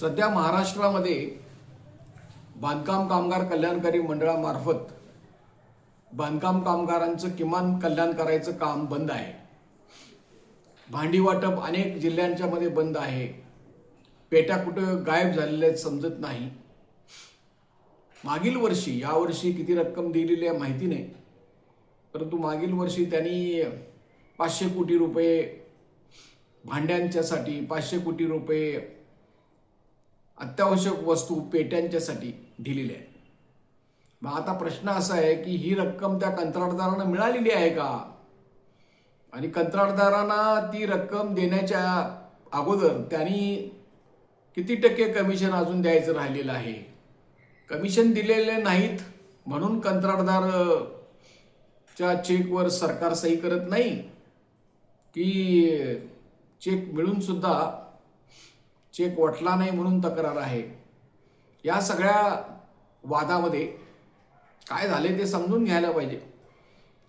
सध्या महाराष्ट्रामध्ये बांधकाम कामगार कल्याणकारी मंडळामार्फत बांधकाम कामगारांचं किमान कल्याण करायचं काम बंद आहे. भांडी वाटप अनेक जिल्ह्यांच्या मध्ये बंद आहे. पेट्या कुठं गायब झालेल्या आहेत समजत नाही. मागील वर्षी यावर्षी किती रक्कम दिलेली आहे माहिती नाही. परंतु मागील वर्षी त्यांनी पाचशे कोटी रुपये भांड्यांच्यासाठी पाचशे कोटी रुपये अत्यावश्यक वस्तू पेट्यांच्यासाठी दिलेल्या आहेत मग आता प्रश्न असा आहे की ही रक्कम त्या कंत्राटदारांना मिळालेली आहे का? आणि कंत्राटदारांना ती रक्कम देण्याच्या अगोदर त्यांनी किती टक्के कमिशन अजून द्यायचं राहिलेलं आहे? कमिशन दिलेले नाहीत म्हणून कंत्राटदार च्या चेकवर सरकार सही करत नाही की चेक मिळून सुद्धा चेक वटला नाही म्हणून तक्रार आहे या सगळ्या वादामध्ये काय झाले ते समजून घ्यायला पाहिजे.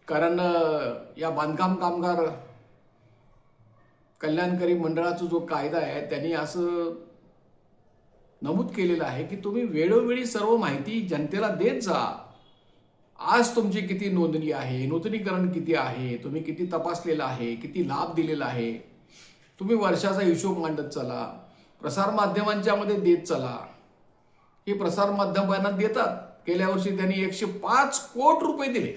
कारण या बांधकाम कामगार कल्याणकारी मंडळाचा जो कायदा आहे त्यांनी असं नमूद केलेलं आहे की तुम्ही वेळोवेळी सर्व माहिती जनतेला देत जा. आज तुमची किती नोंदणी आहे नूतनीकरण किती आहे तुम्ही किती तपासलेलं आहे किती लाभ दिलेला आहे तुम्ही वर्षाचा हिशोब मांडत चला. प्रसारमाध्यमांच्या मध्ये देत चला. हे प्रसारमाध्यमांना देतात. गेल्या वर्षी त्यांनी एकशे पाच कोट रुपये दिले.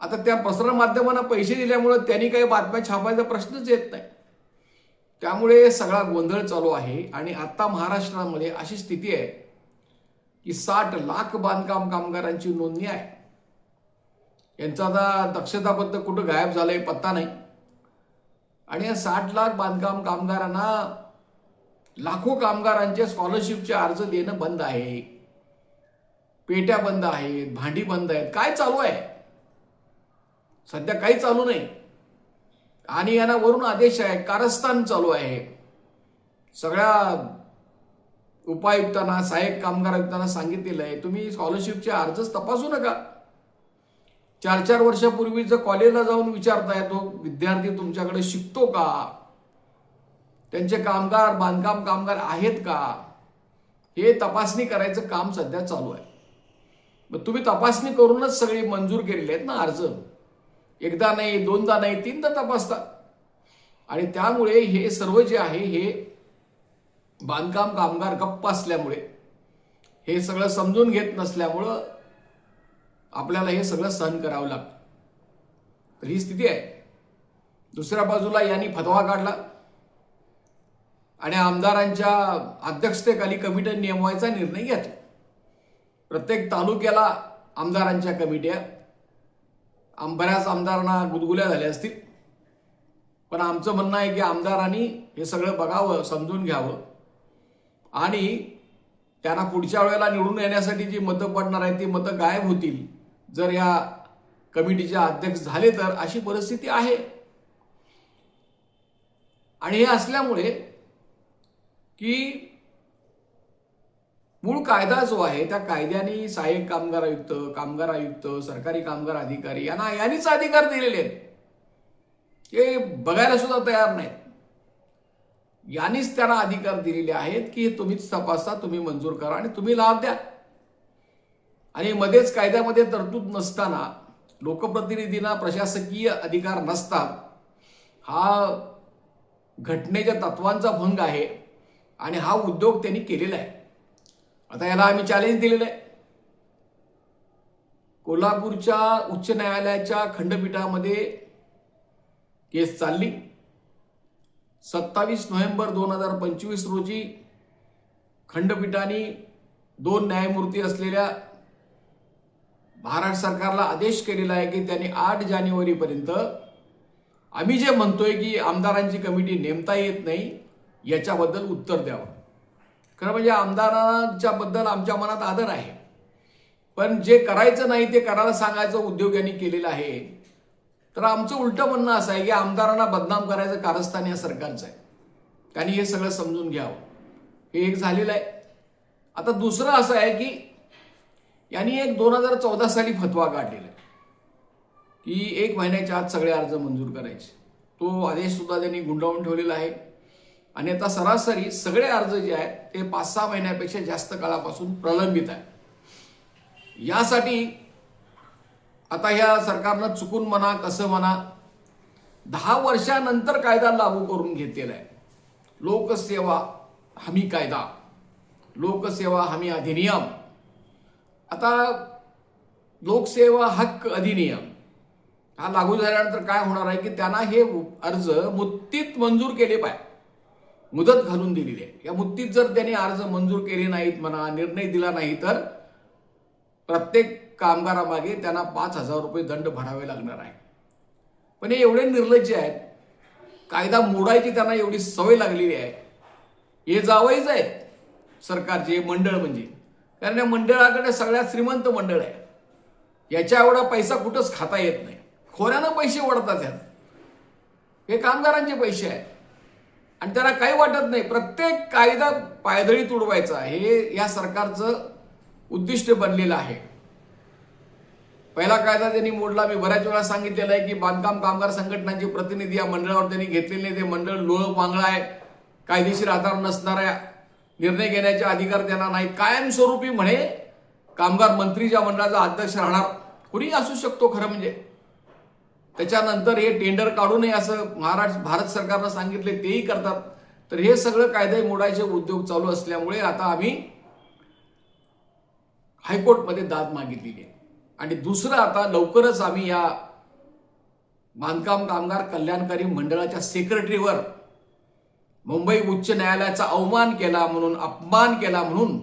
आता त्या प्रसारमाध्यमांना पैसे दिल्यामुळे त्यांनी काही बातम्या छापायचा प्रश्नच येत नाही. त्यामुळे सगळा गोंधळ चालू आहे आणि आता महाराष्ट्रामध्ये अशी स्थिती आहे की साठ लाख बांधकाम कामगारांची नोंदणी आहे. यांचा आता दक्षताबद्ध कुठं गायब झालंय पत्ता नाही. आणि या साठ लाख बांधकाम कामगारांना लाखो कामगारांचे स्कॉलरशिपचे अर्ज देणं बंद आहे. पेट्या बंद आहेत भांडी बंद आहेत. काय चालू आहे? सध्या काही चालू नाही. आणि यांना वरून आदेश आहे कारस्थान चालू आहे. सगळ्या उपायुक्तांना सहाय्यक कामगार आयुक्तांना सांगितलेलं आहे तुम्ही स्कॉलरशिपचे अर्जच तपासू नका. चार चार वर्षापूर्वी जर कॉलेजला जाऊन विचारताय तो विद्यार्थी तुमच्याकडे शिकतो का? त्यांचे कामगार बांधकाम कामगार आहेत का? हे तपासणी करायचं काम सध्या चालू आहे. मग तुम्ही तपासणी करूनच सगळी मंजूर केलेली आहेत ना अर्ज. एकदा नाही दोनदा नाही तीनदा तपासता. आणि त्यामुळे हे सर्व जे आहे हे बांधकाम कामगार गप्प असल्यामुळे हे सगळं समजून घेत नसल्यामुळं आपल्याला हे सगळं सहन करावं लागतं. तर ही स्थिती आहे. दुसऱ्या बाजूला यांनी फतवा काढला. आणि आमदारांच्या अध्यक्षतेखाली कमिटी नेमवायचा निर्णय घेतला. प्रत्येक तालुक्याला आमदारांच्या कमिट्या आम- बऱ्याच आमदारांना गुदगुल्या झाल्या असतील. पण आमचं म्हणणं आहे की आमदारांनी हे सगळं बघावं समजून घ्यावं. आणि त्यांना पुढच्या वेळेला निवडून येण्यासाठी जी मतं पडणार आहेत ती मतं गायब होतील. जर या कमिटीचे अध्यक्ष झाले तर अशी परिस्थिती आहे. आणि हे असल्यामुळे की मूळ कायदा जो आहे त्या कायद्याने सहाय्यक कामगार आयुक्त कामगार आयुक्त सरकारी कामगार अधिकारी यांना यांनीच अधिकार दिलेले आहेत. ते बघायला सुद्धा तयार नाहीत. यांनीच त्यांना अधिकार दिलेले आहेत की हे तुम्हीच तपासा तुम्ही मंजूर करा आणि तुम्ही लाभ द्या. आणि मध्येच कायद्यामध्ये तरतूद नसताना लोकप्रतिनिधींना प्रशासकीय अधिकार नसतात हा घटनेच्या तत्वांचा भंग आहे आणि हा उद्योग त्यांनी केलेला आहे. आता याला आम्ही चॅलेंज दिलेलं आहे. कोल्हापूरच्या उच्च न्यायालयाच्या खंडपीठामध्ये केस चालली. सत्तावीस नोव्हेंबर दोन हजार पंचवीस रोजी खंडपीठाने दोन न्यायमूर्ती असलेल्या महाराष्ट्र सरकारला आदेश केलेला आहे की त्यांनी आठ जानेवारीपर्यंत आम्ही जे म्हणतोय की आमदारांची कमिटी नेमता येत नाही याच्याबद्दल उत्तर द्यावं. खरं म्हणजे आमदारांच्या बद्दल आमच्या मनात आदर आहे. पण जे करायचं नाही ते करायला सांगायचं उद्योग यांनी केलेलं आहे तर आमचं उलटं म्हणणं असं आहे की आमदारांना बदनाम करायचं कारस्थान या सरकारचं आहे. त्यांनी हे सगळं समजून घ्यावं. हे एक झालेलं आहे. आता दुसरं असं आहे की यांनी एक दोन हजार चौदा साली फतवा काढलेला आहे. की एक महिन्याच्या आत सगळे अर्ज मंजूर करायचे. तो आदेश सुद्धा त्यांनी गुंडाळून ठेवलेला आहे. आणि आता सरासरी सगळे अर्ज जे आहेत ते पाच सहा महिन्यापेक्षा जास्त काळापासून प्रलंबित आहे यासाठी आता ह्या सरकारनं चुकून म्हणा कसं म्हणा दहा वर्षानंतर कायदा लागू करून घेतलेला आहे. लोकसेवा हमी कायदा लोकसेवा हमी अधिनियम आता लोकसेवा हक्क अधिनियम हा लागू झाल्यानंतर काय होणार आहे की त्यांना हे अर्ज मुत्तीत मंजूर केले पाहिजे. मुदत घालून दिलेली आहे. या मुत्तीत जर त्यांनी अर्ज मंजूर केले नाहीत म्हणा निर्णय दिला नाही तर प्रत्येक कामगारामागे त्यांना पाच हजार रुपये दंड भरावे लागणार आहे. पण हे एवढे निर्लज्ज आहेत. कायदा मोडायची त्यांना एवढी सवय लागलेली आहे. हे जावईच आहेत सरकारचे मंडळ म्हणजे. कारण या मंडळाकडे सगळ्यात श्रीमंत मंडळ आहे. याच्या एवढा पैसा कुठंच खाता येत नाही. खोऱ्यानं पैसे ओढतात यात. हे कामगारांचे पैसे आहेत. आणि त्यांना काही वाटत नाही. प्रत्येक कायदा पायदळी तुडवायचा. हे या सरकारचं उद्दिष्ट बनलेलं आहे. पहिला कायदा त्यांनी मोडला. मी बऱ्याच वेळा सांगितलेलं आहे की बांधकाम कामगार संघटनांचे प्रतिनिधी या मंडळावर त्यांनी घेतलेले ते मंडळ लोळ वांगळा आहे. कायदेशीर आधार नसणाऱ्या निर्णय घेण्याचे अधिकार त्यांना नाही कायमस्वरूपी म्हणे कामगार मंत्री ज्या मंडळाचा अध्यक्ष राहणार कुणी असू शकतो खरं म्हणजे. त्याच्यानंतर हे टेंडर काढू नये असं महाराष्ट्र भारत सरकारनं सांगितले तेही करतात. तर हे सगळं कायदे मोडायचे उद्योग चालू असल्यामुळे आता आम्ही हायकोर्टमध्ये दाद मागितलेली आहे. आणि दुसरं आता लवकरच आम्ही या बांधकाम कामगार कल्याणकारी मंडळाच्या सेक्रेटरीवर मुंबई उच्च न्यायालयाचा अवमान केला म्हणून अपमान केला म्हणून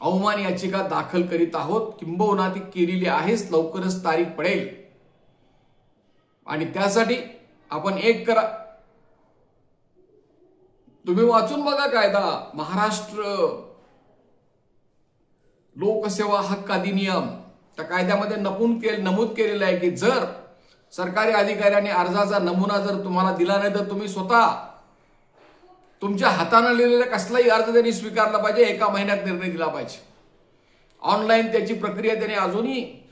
अवमान याचिका दाखल करीत आहोत. किंबहुना ती केलेली आहेच लवकरच तारीख पडेल. आणि त्यासाठी आपण एक करा. तुम्ही वाचून बघा कायदा. महाराष्ट्र लोकसेवा हक्क अधिनियम. त्या कायद्यामध्ये नपून केल नमूद केलेलं आहे की जर सरकारी अधिकाऱ्याने अर्जाचा नमुना जर तुम्हाला दिला नाही तर तुम्ही स्वतः तुमच्या हातानं लिहिलेला कसलाही अर्ज त्यांनी स्वीकारला पाहिजे एका महिन्यात निर्णय दिला पाहिजे. ऑनलाईन त्याची प्रक्रिया त्याने अजूनही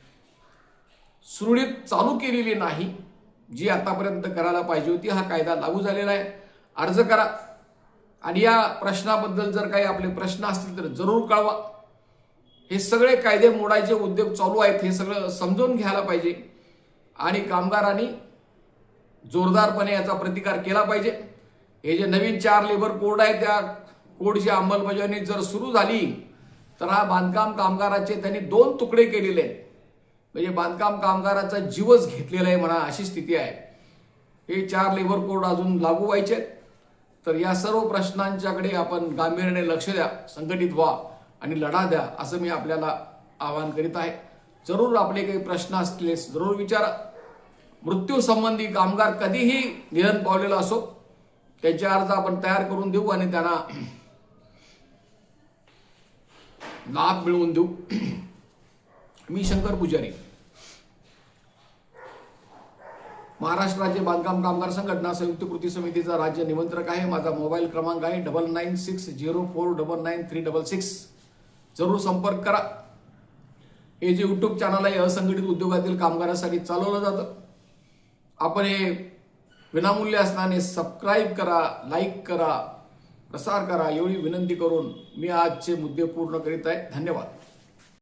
सुरळीत चालू केलेली नाही. जी आतापर्यंत करायला पाहिजे होती हा कायदा लागू झालेला आहे. अर्ज करा. आणि या प्रश्नाबद्दल जर काही आपले प्रश्न असतील तर जरूर कळवा. हे सगळे कायदे मोडायचे उद्योग चालू आहेत हे सगळं समजून घ्यायला पाहिजे. आणि कामगारांनी जोरदारपणे याचा प्रतिकार केला पाहिजे. हे जे नवीन चार लेबर कोड आहे त्या कोडची अंमलबजावणी जर सुरू झाली तर हा बांधकाम कामगाराचे त्यांनी दोन तुकडे केलेले आहेत. म्हणजे बांधकाम कामगाराचा जीवच घेतलेला आहे म्हणा अशी स्थिती आहे. हे चार लेबर कोड अजून लागू व्हायचे तर या सर्व प्रश्नांच्याकडे आपण गांभीर्याने लक्ष द्या संघटित व्हा आणि लढा द्या असं मी आपल्याला आवाहन करीत आहे. जरूर आपले काही प्रश्न असलेस जरूर विचारा. मृत्यूसंबंधी कामगार कधीही निधन पावलेला असो त्यांचे अर्ज आपण तयार करून देऊ आणि त्यांना लाभ मिळवून देऊ. मी शंकर पुजारी. महाराष्ट्र राज्य बांधकाम कामगार संघटना संयुक्त कृती समितीचा राज्य निमंत्रक आहे. माझा मोबाईल क्रमांक आहे double nine six zero four double nine three double six. जरूर संपर्क करा. हे जे यूट्यूब चॅनल आहे असंघटित उद्योगातील कामगारांसाठी चालवलं जातं. आपण हे विनामूल्य असल्याने सबस्क्राईब करा लाईक करा प्रसार करा एवढी विनंती करून मी आजचे मुद्दे पूर्ण करीत आहे. धन्यवाद.